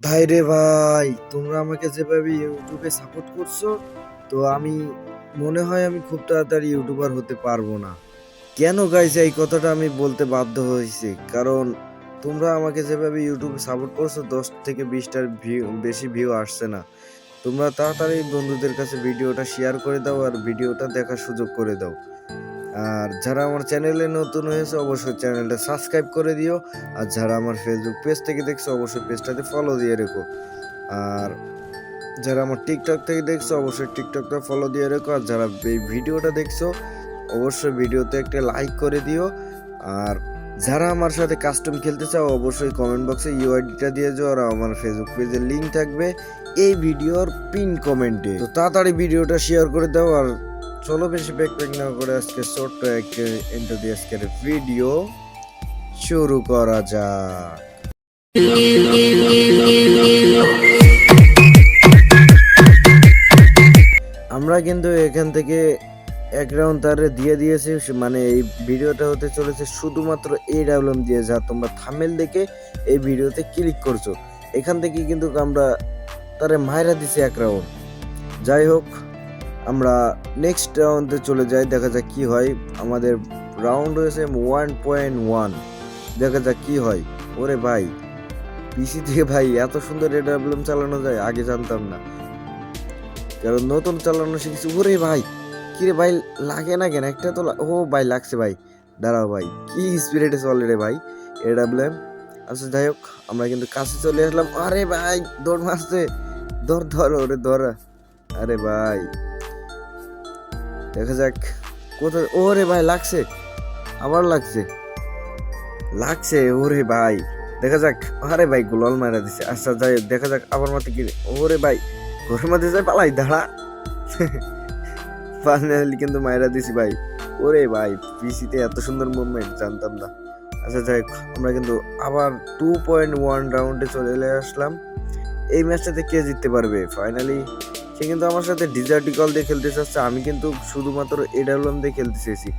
ভাই রে ভাই, তোমরা আমাকে যেভাবে ইউটিউবে সাপোর্ট করছ, তো আমি মনে হয় আমি খুব তাড়াতাড়ি ইউটিউবার হতে পারব না। কেন গাইছে এই কথাটা আমি বলতে বাধ্য হয়েছি? কারণ তোমরা আমাকে যেভাবে ইউটিউবে সাপোর্ট করছ, দশ থেকে বিশটার ভিউ বেশি ভিউ আসছে না। তোমরা তাড়াতাড়ি বন্ধুদের কাছে ভিডিওটা শেয়ার করে দাও আর ভিডিওটা দেখার সুযোগ করে দাও। আর যারা আমার চ্যানেলে নতুন হয়েছে, অবশ্যই চ্যানেলটা সাবস্ক্রাইব করে দিও। আর যারা আমার ফেসবুক পেজ থেকে দেখছ, অবশ্যই পেজটাতে ফলো দিয়ে রেখো। আর যারা আমার টিকটক থেকে দেখছ, অবশ্যই টিকটকটা ফলো দিয়ে রেখো। আর যারা এই ভিডিওটা দেখছ, অবশ্যই ভিডিওতে একটা লাইক করে দিও। আর যারা আমার সাথে কাস্টম খেলতে চাও, অবশ্যই কমেন্ট বক্সে ইউআইডিটা দিয়ে যাও, আর আমার ফেসবুক পেজের লিঙ্ক থাকবে এই ভিডিওর পিন কমেন্টে তো তাড়াতাড়ি ভিডিওটা শেয়ার করে দাও, আর চলো বেশি ব্যাক প্যাক না করে আজকে ছোট্ট একটা এন্টার দিয়ে আজকের ভিডিও শুরু করা যাক। আমরা কিন্তু এখান থেকে এক রাউন্ড তারে দিয়ে দিয়েছি মানে এই ভিডিওটা হতে চলেছে শুধুমাত্র এই ডাবলম দিয়ে, যা তোমরা থামেল দেখে এই ভিডিওতে ক্লিক করছ। এখান থেকে কিন্তু আমরা তারে মায়েরা দিছি এক রাউন্ড যাই হোক আমরা নেক্সট রাউন্ডে চলে যাই, দেখা যাক কি হয়। আমাদের রাউন্ড হয়েছে ওয়ান পয়েন্ট ওয়ান দেখা যাক কি হয়। ওরে ভাই পিসি থেকে ভাই, এত সুন্দর এডাব্লিউএম চালানো যায়, আগে জানতাম না। কারণ নতুন চালানো শিখেছি। ওরে ভাই, কিরে ভাই, লাগে না কেন? একটা তো ও ভাই, লাগছে ভাই। দাঁড়াও ভাই, কি স্পিরিটে চলে রে ভাই এডাব্লিউএম আচ্ছা যাই হোক, আমরা কিন্তু কাছে চলে আসলাম। আরে ভাই, দৌড় মারছে। ধর ধর, ওরে ধর। আরে ভাই। দেখা যাক কোথায় ওরে ভাই, লাগছে। আবার লাগছে। লাগছে, ওরে ভাই। দেখা যাক। আরে ভাই, গুলাল মারা দিছে। আচ্ছা যাই দেখা যাক আবার মাথা কি ওরে ভাই, ঘরের মধ্যে যাই পালাই, দাঁড়া। ফাইনালি কিন্তু মায়েরা দিছি ভাই। ওরে ভাই, পিসিতে এত সুন্দর মুভমেন্ট জানতাম না। আচ্ছা যাই আমরা কিন্তু আবার টু পয়েন্ট ওয়ান রাউন্ডে চলে আসলাম। এই ম্যাচটাতে কে জিততে পারবে? ফাইনালি সে কিন্তু আমার সাথে ডিজার্টিকল দিয়ে খেলতে চাচ্ছে। আমি কিন্তু শুধুমাত্র এডাব্লিউএম দিয়ে খেলতে চেয়েছি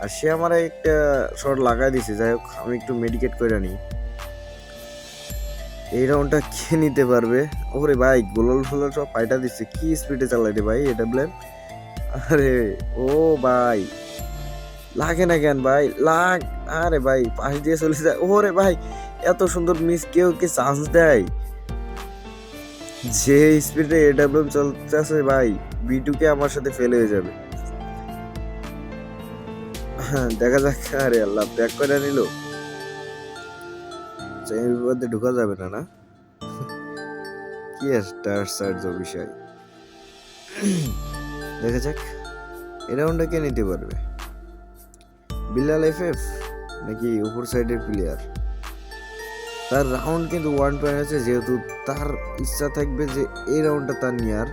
আর সে আমার একটা শট লাগাই দিছে। যাই হোক, আমি একটু মেডিকেট করে নিই। এই রাউন্ডটা কে নিতে পারবে? ওরে ভাই, গোলাল ফোলাল সব পাইটা দিচ্ছে কি স্পিডে চালাই রে ভাই এডাব্লিউএম আরে, ও ভাই। লাগে না কেন ভাই? লাগ, আরে ভাই, পাশ দিয়ে চলে যায়। ওরে ভাই, এত সুন্দর মিস কেউ কি চান্স দেয়? যে স্পিডে এডাব্লিউএম চলতেছে ভাই বিটুকে আমার সাথে ফেল হয়ে যাবে। হ্যাঁ, দেখা যাক। আরে আল্লাহ ব্যাক করে নিল। এর মধ্যে ঢুকা যাবে না না? কি একটা আশ্চর্য বিষয়। দেখা যাক এই রাউন্ডটা কে নিতে পারবে? বিল্লাল এফ এফ নাকি উপর সাইডের প্লেয়ার তার রাউন্ড কিন্তু ওয়ান পয়েন্ট আছে যেহেতু তার ইচ্ছা থাকবে যে এই রাউন্ডটা তার নেওয়ার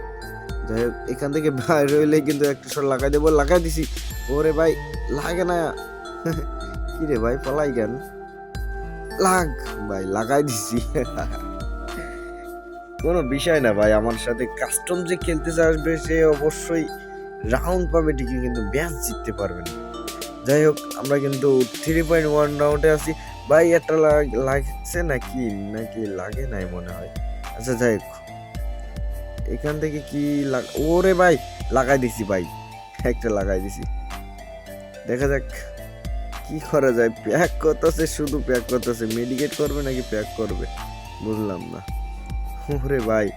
যাই হোক, এখান থেকে বাইরে হইলে কিন্তু একটা শট লাগাই দেবো, লাগাই দিছি। ওরে ভাই, লাগে না। কি রে ভাই, পালাই কেন? লাগ ভাই, লাগাই দিছি। কোনো বিষয় না ভাই, আমার সাথে কাস্টম যে খেলতে আসবে, সে অবশ্যই রাউন্ড পাবে, ঠিকই, কিন্তু ম্যাচ জিততে পারবে না। যাই হোক, আমরা কিন্তু থ্রি পয়েন্ট ওয়ান রাউন্ডে আছি। ভাই, একটা লাগ- লাগছে নাকি? নাকি লাগে নাই মনে হয়? আচ্ছা যাই এখান থেকে কি লাগ ওরে ভাই, লাগাই দিছি ভাই। একটা লাগাই দিছি। দেখা যাক কি করা যায়। প্যাক করতেছে, শুধু প্যাক করতেছে। মেডিকেট করবে নাকি প্যাক করবে? বুঝলাম না। ওরে ভাই।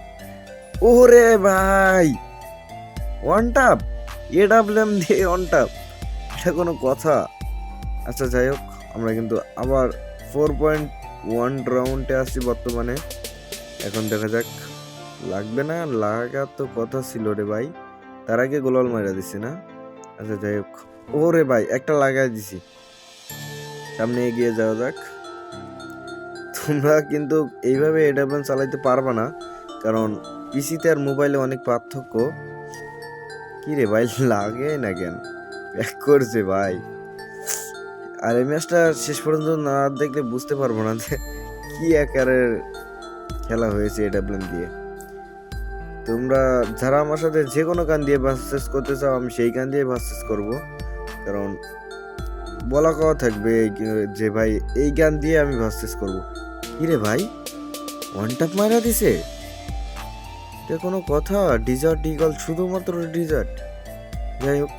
ওরে ভাই! ওয়ান টাপ এ ডাবলেম দিয়ে ওয়ান টাপ এটা কোনো কথা। আচ্ছা যাই হোক। আমরা কিন্তু আবার ফোর পয়েন্ট ওয়ান রাউন্ডে আসছি বর্তমানে। এখন দেখা যাক, লাগবে না? লাগার তো কথা ছিল রে ভাই। তার আগে গোলাল মারা দিছি না? আচ্ছা যাই হোক। ওরে ভাই, একটা লাগাই দিছি। সামনে এগিয়ে যাওয়া যাক। তোমরা কিন্তু এইভাবে এডাব্লেন চালাইতে পারবা না, কারণ পিসিতে আর মোবাইলে অনেক পার্থক্য। কী রে ভাই, লাগে না কেন? ব্যাক করছে ভাই। আর এই ম্যাচটা শেষ পর্যন্ত না দেখলে বুঝতে পারব না যে কি আকারের খেলা হয়েছে এডাব্লেন দিয়ে। তোমরা যারা আমার সাথে যে কোনো গান দিয়ে ভার্সেস করতে চাও, আমি সেই গান দিয়ে ভার্সেস করব। কারণ বলা কথা থাকবে যে ভাই এই গান দিয়ে আমি ভার্সেস করব। কি রে ভাই ওয়ান টাপ মারা দিছে? এটা কোনো কথা? ডিজার্ট ইগল শুধুমাত্র ডিজার্ট যাই হোক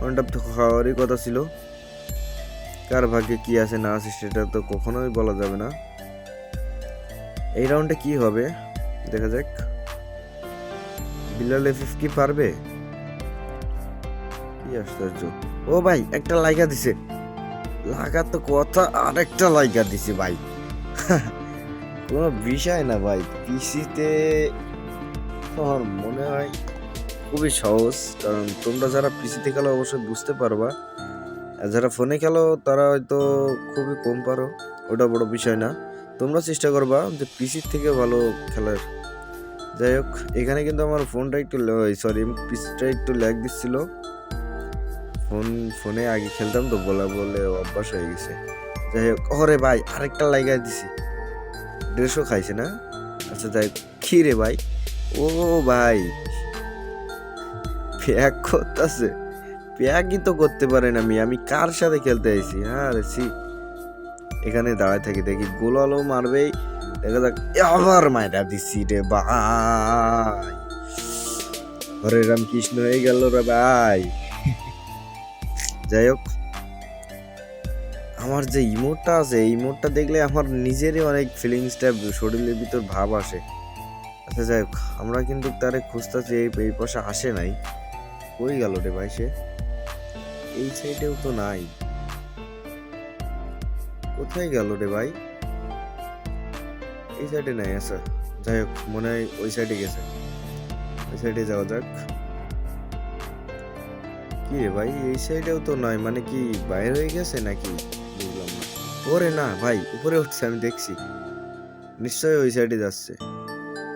ওয়ান টাপ তো খাওয়ারই কথা ছিল। কার ভাগ্যে কি আছে, না আছে, সেটা তো কখনোই বলা যাবে না। এই রাউন্ডে কি হবে? দেখা যাক। বিলাল এফএফ কি পারবে? কি আশ্চর্য। ও ভাই, একটা লাইকা দিছে। লাগা তো কথা, আরেকটা লাইকা দিছে ভাই। কোনো বিষয় না ভাই, পিসিতে আমার মনে হয় খুবই সহজ, কারণ তোমরা যারা পিসিতে খেলো অবশ্যই বুঝতে পারবা। যারা ফোনে খেলো তারা হয়তো খুবই কম পারো। ওটা বড় বিষয় না। তোমরা চেষ্টা করবা যে পিসির থেকে ভালো খেলার। যাই হোক এখানে কিন্তু আমার ফোনটা একটু সরি পিসিটা একটু ল্যাগ দিচ্ছিল। ফোন ফোনে আগে খেলতাম তো বলা বলে অভ্যাস হয়ে গেছে। যাই হোক ওরে ভাই আরেকটা লাগাই দিছি। দেড়শো খাইছে না? আচ্ছা যাই হোক, ভাই। ও ভাই প্যাক করতেছে প্যাকই তো করতে পারে না আমি আমি কার সাথে খেলতে আইছি? হ্যাঁ সি এখানে দাঁড়ায় থাকি, দেখি গোলালো মারবেই দেখা যাক, আবার মায়েরা দিছি রে ভাই। হরে রাম কৃষ্ণ হয়ে গেল রে ভাই। যাই হোক, আমার যে ইমোটটা আছে, এই ইমোটটা দেখলে আমার নিজেরই অনেক ফিলিংসটা শরীরের ভিতর ভাব আসে। আচ্ছা যাই হোক, আমরা কিন্তু তারে খুঁজতেছি এই পাশে আসে নাই। কই গেল রে ভাই সে? এই সাইডেও তো নাই। কোথায় গেল রে ভাই? এই সাইডে নাই আচ্ছা। যাই হোক, মনে হয় ওই সাইডে গেছে। ওই সাইডে যাওয়া যাক। কি রে ভাই, এই সাইডেও তো নয় মানে কি বাইরে হয়ে গেছে নাকি? বুঝলাম না। ওরে না ভাই, উপরে উঠছে, আমি দেখছি। নিশ্চয়ই ওই সাইডে যাচ্ছে।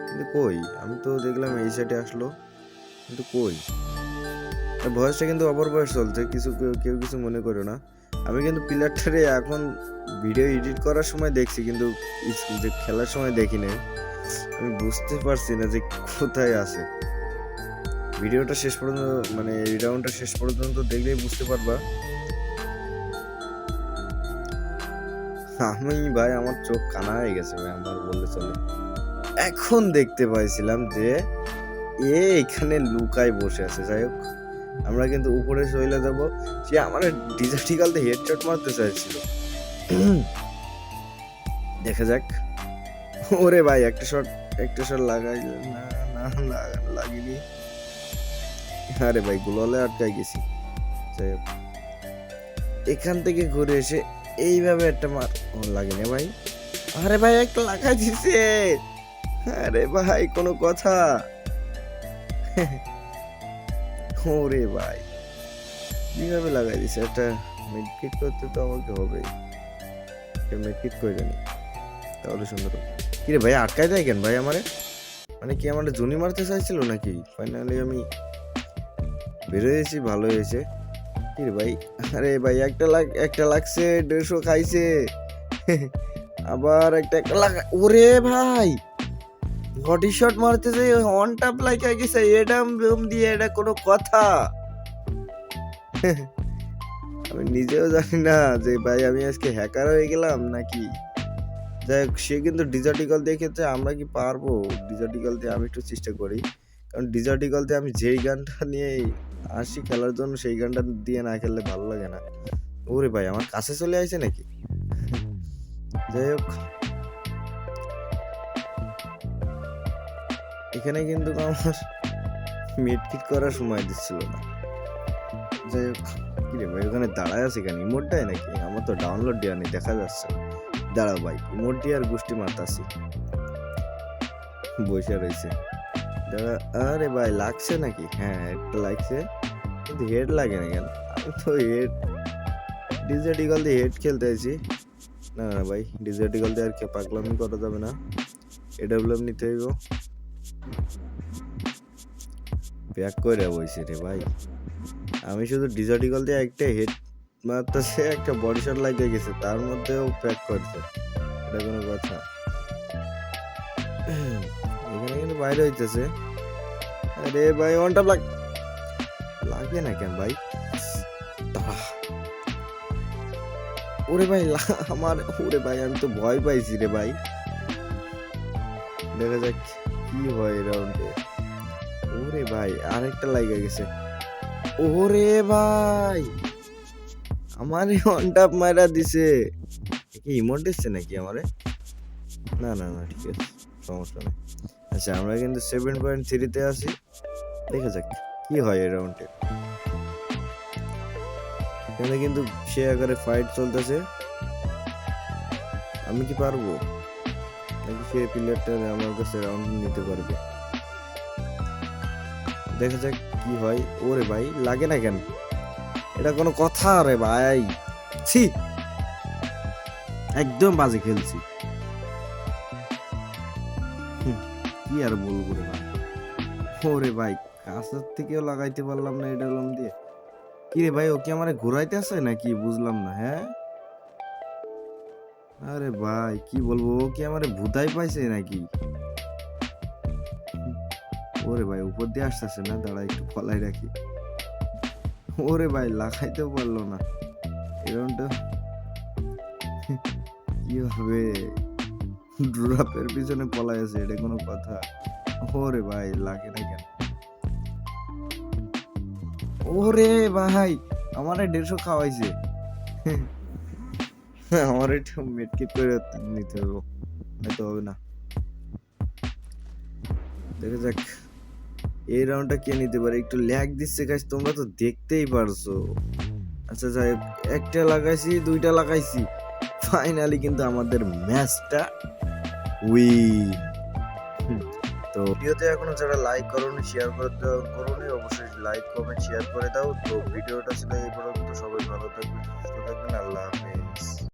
কিন্তু কই? আমি তো দেখলাম এই সাইডে আসলো। কিন্তু কই? ভয়েসটা কিন্তু অপর বয়স চলছে, কিছু কেউ কিছু মনে করো না। আমি কিন্তু পিলারটারে এখন ভিডিও এডিট করার সময় দেখছি, কিন্তু যে খেলার সময় দেখি নাই। আমি বুঝতে পারছি না যে কোথায় আছে। ভিডিওটা শেষ পর্যন্ত মানে রাউন্ডটা শেষ পর্যন্ত দেখলেই বুঝতে পারবা। আমি ভাই, আমার চোখ কানা হয়ে গেছে ভাই, আমার বললে চলে। এখন দেখতে পাইছিলাম যে এ এখানে লুকায় বসে আছে, যাই হোক। আমরা কিন্তু উপরে চলে যাব। সে আমার ডিজার্টিকালতে হেডশট মারতে চাইছিল। দেখা যাক। ওরে ভাই, একটা শট একটা শট লাগাই না না লাগা- লাগিনি। আরে ভাই, গুলালে আটকাই গেছি। এখান থেকে ঘুরে এসে এইভাবে একটা মার ও, লাগেনি ভাই। আরে ভাই একটা লাগাই দিছে। আরে ভাই, কোনো কথা। ওরে ভাই। কীভাবে লাগাই দিছে? একটা মেডকিট করতে তো আমাকে হবে মেডকিট করে জানি তাহলে সুন্দর হবে। কি রে ভাই, আটকায় দেয় কেন ভাই আমারে? মানে কি আমার জুনি মারতে চাইছিল নাকি? ফাইনালি আমি বেরোয়েছি ভালো হয়েছে। কি রে ভাই, আরে ভাই, একটা লাগ একটা লাগছে, দেড়শো খাইছে। আবার একটা একটা লাগা ওরে ভাই! বডি শট মারতেছে অন টাপ লাইকা গেছে এডাম বুম দিয়ে এটা কোনো কথা। আমি নিজেও জানি না যে ভাই আমি আজকে হ্যাকার হয়ে গেলাম নাকি। যাই হোক, সে কিন্তু ডিজার্টিকাল দেখেছে আমরা কি পারব? ডিজার্টিকল দিয়ে আমি একটু চেষ্টা করি। কারণ ডিজার্টিকল দিয়ে আমি যেই গানটা নিয়ে আসি খেলার জন্য, সেই গানটা দিয়ে না খেললে ভালো লাগে না। ওরে ভাই, আমার কাছে চলে আসে নাকি? যাই হোক। এখানে কিন্তু আমার মিটকিট করার সময় দিচ্ছিল না। যাই হোক, কি রে ভাই, ওখানে দাঁড়ায় আছে কেন? ইমোটটাই নাকি? আমার তো ডাউনলোড দেওয়া নেই, দেখা যাচ্ছে। দাঁড়াও ভাই ইমোট দিয়ে আর গোষ্ঠী মারতাছি। বসে রয়েছে। দাঁড়া, আরে ভাই, লাগছে নাকি? হ্যাঁ একটা লাগছে। কিন্তু হেড লাগে না কেন? আমি তো হেড ডিজে ডিগল দিয়ে হেড খেলতে আছি। না না ভাই ডিজে ডিগল দিয়ে আর কে পাগলামি করা যাবে না। এডাব্লিউএম নিতে হইব। ব্যাক করে বইছে রে ভাই। আমি শুধু ডিজার্টিকল দিয়ে একটা হেড মারতেছে, একটা বডি শট লাগিয়ে গেছে, তার মধ্যেও প্যাক করছে। এটা কোনো কথা। এখানে কিন্তু বাইরে হইতেছে। আরে ভাই ওয়ান টাপ লাগ লাগে না কেন ভাই। ওরে ভাই আমার ওরে ভাই, আমি তো ভয় পাইছি রে ভাই। দেখা যাক। কি হয় রাউন্ডে? ওরে ভাই, আরেকটা লাইগা গেছে। ওরে ভাই! আমারই অন টাপ মারা দিছে। কি ইমোট দিচ্ছে নাকি আমারে? না না না, ঠিক আছে, সমস্যা নেই। আচ্ছা আমরা কিন্তু সেভেন পয়েন্ট থ্রিতে আছি। দেখা যাক কি হয় এই রাউন্ডে এখানে কিন্তু সে আকারে ফাইট চলতেছে। আমি কি পারব? নাকি প্লেয়ারটা আমার কাছে রাউন্ড নিতে পারবে। দেখা যাক কি হয়। ওরে ভাই, লাগে না কেন? এটা কোনো কথা রে ভাই। ছি! একদম বাজে খেলছি। কি আর বলব রে ভাই? ওরে ভাই কাছের থেকেও লাগাইতে পারলাম না এটা দিয়ে। কি রে ভাই, ও কি আমারে ঘুরাইতে নাকি? বুঝলাম না হ্যাঁ? আরে ভাই, কি বলব? ও কি আমারে ভূতাই পাইছে নাকি? ওরে ভাই, উপর দিয়ে আসতেছে না? দাঁড়া, একটু ফলাই রাখি। ওরে ভাই, লাগাইতেও পারল না। এরকমটা কি হবে ড্রাপের পিছনে পলাই আছে, এটা কোনো কথা। ওরে ভাই, লাগে না কেন? ওরে ভাই, আমার দেড়শো খাওয়াইছে। আমার একটু মেটকিট করে নিতে হবে। নয়তো হবে না। দেখা যাক, এই রাউন্ডটা কে নিতে পারে? একটু ল্যাগ দিচ্ছে গাছ তোমরা তো দেখতেই পারছ। আচ্ছা যাই একটা লাগাইছি, দুইটা লাগাইছি। ফাইনালি কিন্তু আমাদের ম্যাচটা উইন তো ভিডিওতে এখনও যারা লাইক করোনি শেয়ার করে করোনি, অবশ্যই লাইক কমেন্ট শেয়ার করে দাও। তো ভিডিওটা ছিল এই পর্যন্ত, সবাই ভালো থাকবেন, সুস্থ থাকবেন, আল্লাহ হাফেজ।